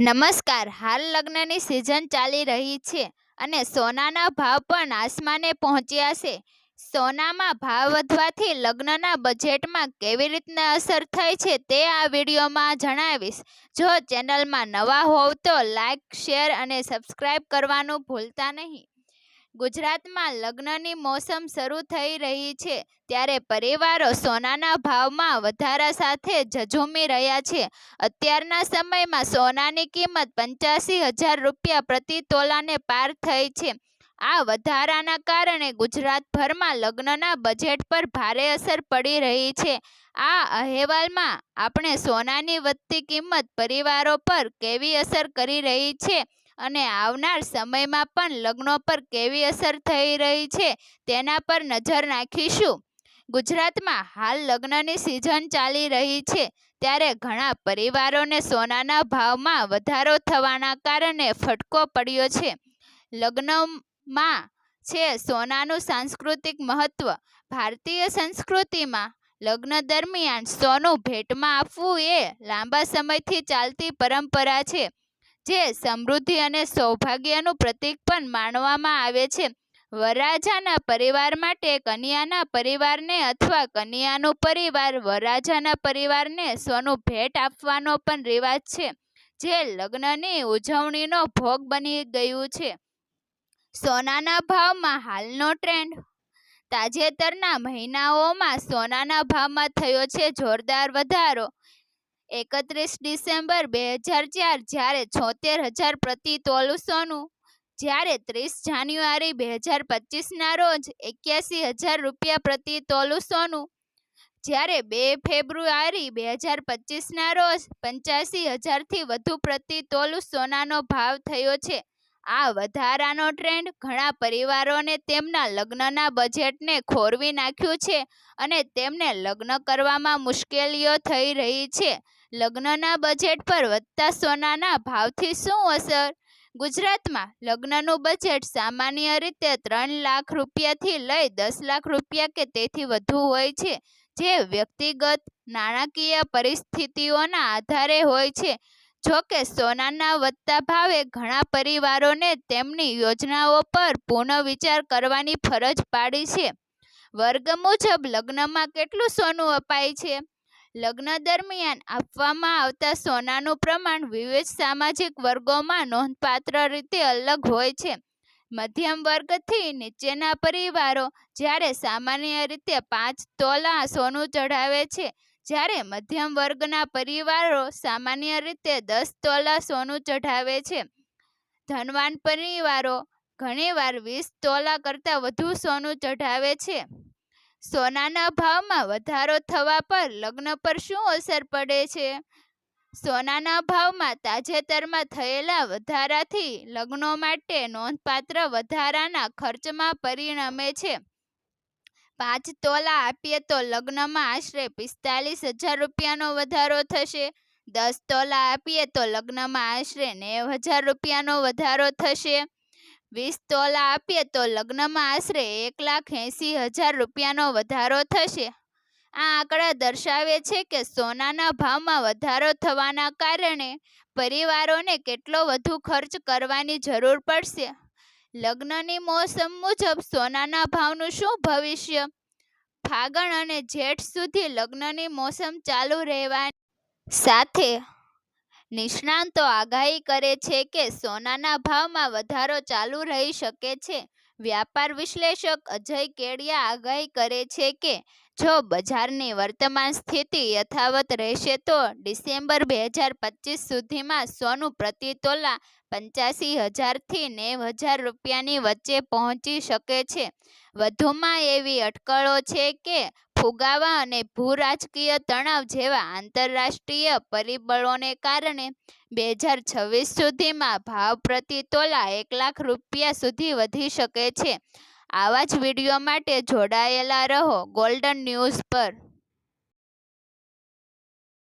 નમસ્કાર. હાલ લગ્નની સિઝન ચાલી રહી છે અને સોનાના ભાવ પણ આસમાને પહોંચ્યા છે. સોનામાં ભાવ વધવાથી લગ્નના બજેટમાં કેવી રીતના અસર થઈ છે તે આ વિડીયોમાં જણાવીશ. જો ચેનલમાં નવા હોવ તો લાઇક શેર અને સબસ્ક્રાઈબ કરવાનું ભૂલતા નહીં. ગુજરાતમાં લગ્નની મોસમ શરૂ થઈ રહી છે, ત્યારે પરિવારો સોનાના ભાવમાં વધારા સાથે ઝઝૂમી રહ્યા છે. અત્યારના સમયમાં સોનાની કિંમત પંચ્યાસી હજાર રૂપિયા પ્રતિ તોલાને પાર થઈ છે. આ વધારાના કારણે ગુજરાતભરમાં લગ્નના બજેટ પર ભારે અસર પડી રહી છે. આ અહેવાલમાં આપણે સોનાની વધતી કિંમત પરિવારો પર કેવી અસર કરી રહી છે? અને આવનાર સમયમાં પણ લગ્નો પર કેવી અસર થઈ રહી છે તેના પર નજર નાખીશું. ગુજરાતમાં હાલ લગ્નની સિઝન ચાલી રહી છે ત્યારે ઘણા પરિવારોને સોનાના ભાવમાં વધારો થવાના કારણે ફટકો પડ્યો છે. લગ્નમાં છે સોનાનું સાંસ્કૃતિક મહત્વ. ભારતીય સંસ્કૃતિમાં લગ્ન દરમિયાન સોનું ભેટમાં આપવું એ લાંબા સમયથી ચાલતી પરંપરા છે. જે સમૃદ્ધિ અને સૌભાગ્યનું પ્રતીક પણ માનવામાં આવે છે. વરરાજાના પરિવાર માટે કન્યાના પરિવારને અથવા કન્યાનો પરિવાર વરરાજાના પરિવારને સોનું ભેટ આપવાનો પણ રિવાજ છે, જે લગ્નની ઉજવણીનો ભોગ બની ગયું છે. સોનાના ભાવમાં હાલનો ટ્રેન્ડ તાજેતરના મહિનાઓમાં સોનાના ભાવમાં થયો છે જોરદાર વધારો. એકત્રીસ ડિસેમ્બર બે હજાર ચાર, જ્યારે છોતેર હજાર પ્રતિ તોલું સોનું જ્યારે ત્રીસ જાન્યુઆરી બે હજાર પચીસના રોજ એક્યાસી હજાર રૂપિયા પ્રતિ તોલું સોનું જ્યારે બે ફેબ્રુઆરી બે હજાર પચીસના રોજ પંચ્યાસી હજારથી વધુ પ્રતિ તોલું સોનાનો ભાવ થયો છે. આ વધારાનો ટ્રેન્ડ ઘણા પરિવારોને તેમના લગ્નના બજેટને ખોરવી નાખ્યું છે અને તેમને લગ્ન કરવામાં મુશ્કેલીઓ થઈ રહી છે. લગ્નના બજેટ પર વધતા સોનાના ભાવથી શું અસર? ગુજરાતમાં લગ્નનું બજેટ સામાન્ય રીતે ત્રણ લાખ રૂપિયાથી લઈ દસ લાખ રૂપિયા કે તેથી વધુ હોય છે, જે વ્યક્તિગત નાણાકીય પરિસ્થિતિઓના આધારે હોય છે. જો કે સોનાના વધતા ભાવે ઘણા પરિવારોને તેમની યોજનાઓ પર પુનઃવિચાર કરવાની ફરજ પાડી છે. વર્ગ મુજબ લગ્નમાં કેટલું સોનું અપાય છે? લગ્ન દરમિયાન આપવામાં આવતા સોનાનું પ્રમાણ વિવિધ સામાજિક વર્ગોમાં નોંધપાત્ર રીતે અલગ હોય છે. મધ્યમ વર્ગથી નીચેના પરિવારો જ્યારે સામાન્ય રીતે પાંચ તોલા સોનું ચઢાવે છે, જ્યારે મધ્યમ વર્ગના પરિવારો સામાન્ય રીતે દસ તોલા સોનું ચઢાવે છે. ધનવાન પરિવારો ઘણીવાર વીસ તોલા કરતાં વધુ સોનું ચઢાવે છે. સોનાના ભાવમાં વધારો થવા પર લગ્ન પર શું અસર પડે છે? સોનાના ભાવમાં તાજેતરમાં થયેલા વધારાથી લગ્નો માટે નોંધપાત્ર વધારાના ખર્ચમાં પરિણમે છે. પાંચ તોલા આપીએ તો લગ્નમાં આશરે પિસ્તાલીસ હજાર રૂપિયાનો વધારો થશે. દસ તોલા આપીએ તો લગ્નમાં આશરે નેવ હજાર રૂપિયાનો વધારો થશે. વીસ તોલા આપીએ તો લગ્નમાં આશરે એક લાખ એંસી હજાર રૂપિયાનો વધારો થશે. આ આંકડા દર્શાવે છે કે સોનાના ભાવમાં વધારો થવાના કારણે પરિવારોને કેટલો વધુ ખર્ચ કરવાની જરૂર પડશે. લગ્નની મોસમ મુજબ સોનાના ભાવનું શું ભવિષ્ય? ફાગણ અને જેઠ સુધી લગ્નની મોસમ ચાલુ રહેવાની સાથે નિષ્ણાંતો આગાહી કરે છે કે સોનાના ભાવમાં વધારો ચાલુ રહી શકે છે. વ્યાપાર વિશ્લેષક અજય કેડિયા આગાહી કરે છે કે, જો બજારની વર્તમાન સ્થિતિ યથાવત રહેશે તો ડિસેમ્બર બે હજાર પચીસ સુધીમાં સોનું પ્રતિ તોલા પંચ્યાસી હજારથી નેવ હજાર રૂપિયાની વચ્ચે પહોંચી શકે છે. વધુમાં એવી અટકળો છે કે, ફુગાવા અને ભૂ રાજકીય તણાવ જેવા આંતરરાષ્ટ્રીય પરિબળોને કારણે બે હજાર છવ્વીસ સુધીમાં ભાવ પ્રતિ તોલા એક લાખ રૂપિયા સુધી વધી શકે છે. આવા જ વીડિયો માટે જોડાયેલા રહો. ગોલ્ડન ન્યૂઝ પર.